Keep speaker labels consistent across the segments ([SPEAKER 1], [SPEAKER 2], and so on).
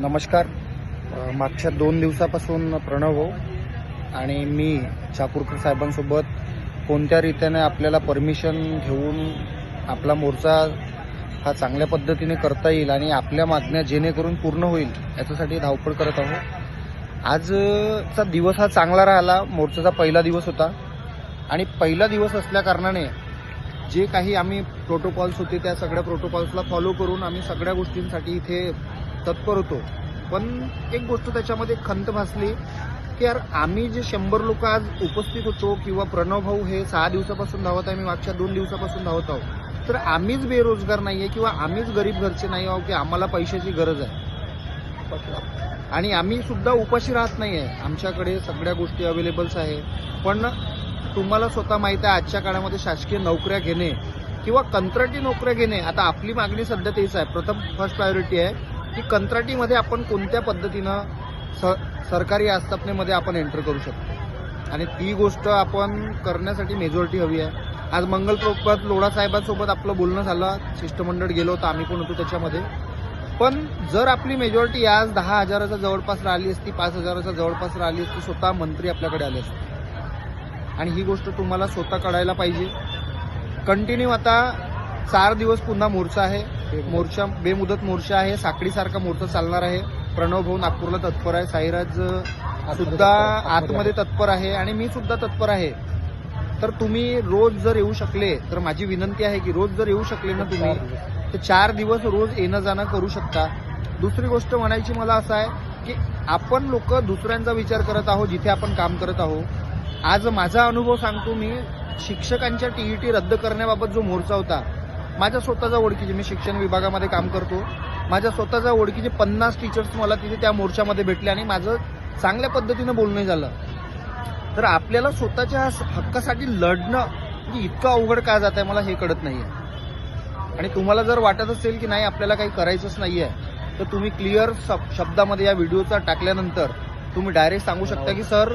[SPEAKER 1] नमस्कार. मागच्या दोन दिवसापासून प्रणव हो आणि मी चाकूरकर साहेबांसोबत कोणत्या रीतीने आपल्याला परमिशन घेऊन आपला मोर्चा हा चांगल्या पद्धतीने करता येईल आणि आपल्या मागण्या जेणेकरून पूर्ण होईल याच्यासाठी धावपळ करत आहोत. आजचा दिवस हा चांगला राहिला. मोर्चाचा पहिला दिवस होता. आणि पहिला दिवस असल्या कारणाने जे काही आम्ही प्रोटोकॉल्स होते त्या सगळ्या प्रोटोकॉल्सला फॉलो करून आम्ही सगळ्या गोष्टींसाठी इथे तत्पर होतो. पण एक गोष्ट त्याच्यामध्ये खंत भासली की यार आम्ही जे शंभर लोक आज उपस्थित होतो किंवा प्रणव भाऊ हे सहा दिवसापासून धावत आहे मी मागच्या दोन दिवसापासून धावत आहोत तर आम्हीच बेरोजगार नाही आहे किंवा आम्हीच गरीब घरचे नाही आहोत की आम्हाला पैशाची गरज आहे. आणि आम्ही सुद्धा उपाशी राहत नाही आहे आमच्याकडे सगळ्या गोष्टी अवेलेबल्स आहे. पण तुम्हाला स्वतः माहिती आहे आजच्या काळामध्ये शासकीय नोकऱ्या घेणे किंवा कंत्राटी नोकऱ्या घेणे आता आपली मागणी सध्या तेच आहे. प्रथम फर्स्ट प्रायोरिटी आहे की कंत्राटीमध्ये आपण कोणत्या पद्धतीनं स सरकारी आस्थापनेमध्ये आपण एंटर करू शकतो? आणि ती गोष्ट आपण करण्यासाठी मेजॉरिटी हवी आहे. आज मंगल प्रोपत लोढा साहेबांसोबत आपलं बोलणं झालं शिष्टमंडळ गेलो होतं आम्ही पण होतो त्याच्यामध्ये. पण जर आपली मेजॉरिटी आज दहा हजाराच्या जवळपास राहिली असती पाच हजाराच्या जवळपास राहिली असती स्वतः मंत्री आपल्याकडे आले असते. आणि ही गोष्ट तुम्हाला स्वतः कळायला पाहिजे. कंटिन्यू आता चार दिवस पुन्हा मोर्चा आहे. मोर्चा बेमुदत मोर्चा आहे. साखळीसारखा मोर्चा चालणार आहे. प्रणव भाऊ नागपूरला तत्पर आहे. साईराज सुद्धा आतमध्ये तत्पर आहे आणि मी सुद्धा तत्पर आहे. तर तुम्ही रोज जर येऊ शकले तर माझी विनंती आहे की रोज जर येऊ शकले ना तुम्ही तर चार दिवस रोज येणं जाणं करू शकता. दुसरी गोष्ट म्हणायची मला असं आहे की आपण लोक दुसऱ्यांचा विचार करत आहोत जिथे आपण काम करत आहोत. आज माझा अनुभव सांगतो मी शिक्षकांच्या टीईटी रद्द करण्याबाबत जो मोर्चा होता माझ्या स्वतःचा ओळखीचे मी शिक्षण विभागामध्ये काम करतो. माझ्या स्वतःच्या ओळखीचे पन्नास टीचर्स मला तिथे त्या मोर्चामध्ये भेटले आणि माझं चांगल्या पद्धतीनं बोलणं झालं. तर आपल्याला स्वतःच्या हक्कासाठी लढणं म्हणजे इतकं अवघड का जात आहे मला हे कळत नाहीये. आणि तुम्हाला जर वाटत असेल की नाही आपल्याला काही करायचंच नाहीये तर तुम्ही क्लिअर शब्दामध्ये या व्हिडिओचा टाकल्यानंतर तुम्ही डायरेक्ट सांगू शकता की सर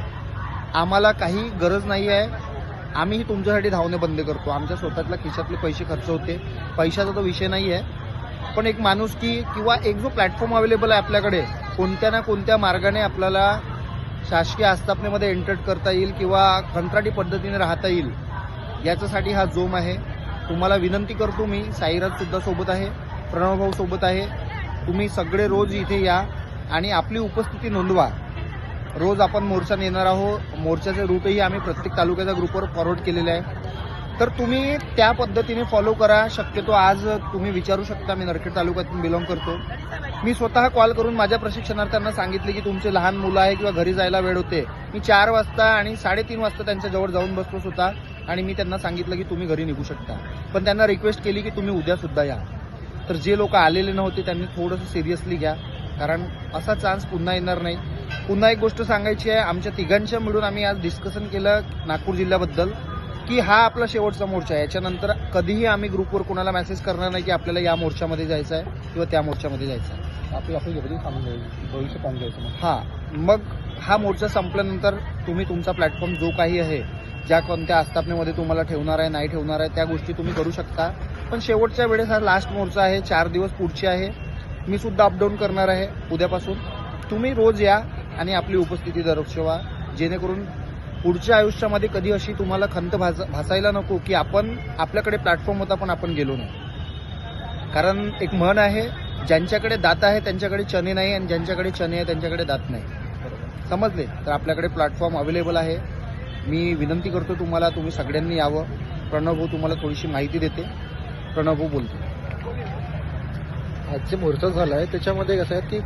[SPEAKER 1] आम्हाला काही गरज नाही आहे आम्हीही तुमच्यासाठी धावणे बंद करतो. आमच्या स्वतःतल्या खिशातले पैसे खर्च होते. पैशाचा तो विषय नाही आहे पण एक माणूस की किंवा एक जो प्लॅटफॉर्म अवेलेबल आहे आपल्याकडे कोणत्या ना कोणत्या मार्गाने आपल्याला शासकीय आस्थापनेमध्ये एंटर करता येईल किंवा कंत्राटी पद्धतीने राहता येईल याच्यासाठी हा जोम आहे. तुम्हाला विनंती करतो मी साईराजसुद्धा सोबत आहे प्रणवभाऊ सोबत आहे. तुम्ही सगळे रोज इथे या आणि आपली उपस्थिती नोंदवा. रोज आपण मोर्चा नेणार आहोत. मोर्चाचे रूटही आम्ही प्रत्येक तालुक्याच्या ग्रुपवर फॉरवर्ड केलेले आहे. तर तुम्ही त्या पद्धतीने फॉलो करा. शक्यतो आज तुम्ही विचारू शकता मी नरखेड तालुक्यातून बिलॉंग करतो. मी स्वतः कॉल करून माझ्या प्रशिक्षणार्थ्यांना सांगितले की तुमचे लहान मुलं आहे किंवा घरी जायला वेळ होते. मी चार वाजता आणि साडेतीन वाजता त्यांच्याजवळ जाऊन बसलो होता आणि मी त्यांना सांगितलं की तुम्ही घरी निघू शकता. पण त्यांना रिक्वेस्ट केली की तुम्ही उद्या सुद्धा या. तर जे लोक आलेले नव्हते त्यांनी थोडंसं सिरियसली घ्या. कारण असा चान्स पुन्हा येणार नाही. पुन्हा एक गोष्ट सांगायची आहे. आमच्या तिघांच्या मिळून आम्ही आज डिस्कशन केलं नागपूर जिल्ह्याबद्दल की हा आपला शेवटचा मोर्चा आहे. याच्यानंतर कधीही आम्ही ग्रुपवर कोणाला मेसेज करणार नाही की आपल्याला या मोर्चामध्ये जायचं आहे किंवा त्या मोर्चामध्ये जायचं आहे.
[SPEAKER 2] आपली आपली भविष्य पाहून घ्यायचं
[SPEAKER 1] हा. मग हा मोर्चा संपल्यानंतर तुम्ही तुमचा प्लॅटफॉर्म जो काही आहे ज्या कोणत्या आस्थापनेमध्ये तुम्हाला ठेवणार आहे नाही ठेवणार आहे त्या गोष्टी तुम्ही करू शकता. पण शेवटच्या वेळेस हा लास्ट मोर्चा आहे. चार दिवस पुढचे आहे. मी सुद्धा अपडाऊन करणार आहे उद्यापासून. तुम्ही रोज या. आणि आपली उपस्थिती दर्शवा जेणेकरून पुढच्या आयुष्यामध्ये कधी अशी तुम्हाला खंत भास भासायला नको की आपण आपल्याकडे प्लॅटफॉर्म होता पण आपण गेलो नाही. कारण एक म्हण आहे ज्यांच्याकडे दात आहे त्यांच्याकडे चणे नाही आणि ज्यांच्याकडे चणे आहे त्यांच्याकडे दात नाही. समजले? तर आपल्याकडे प्लॅटफॉर्म अवेलेबल आहे. मी विनंती करतो तुम्हाला तुम्ही सगळ्यांनी यावं. प्रणव भाऊ तुम्हाला थोडीशी माहिती देते. प्रणव भाऊ बोलतो.
[SPEAKER 2] आज जे मुहूर्त झाला आहे त्याच्यामध्ये कसं आहे की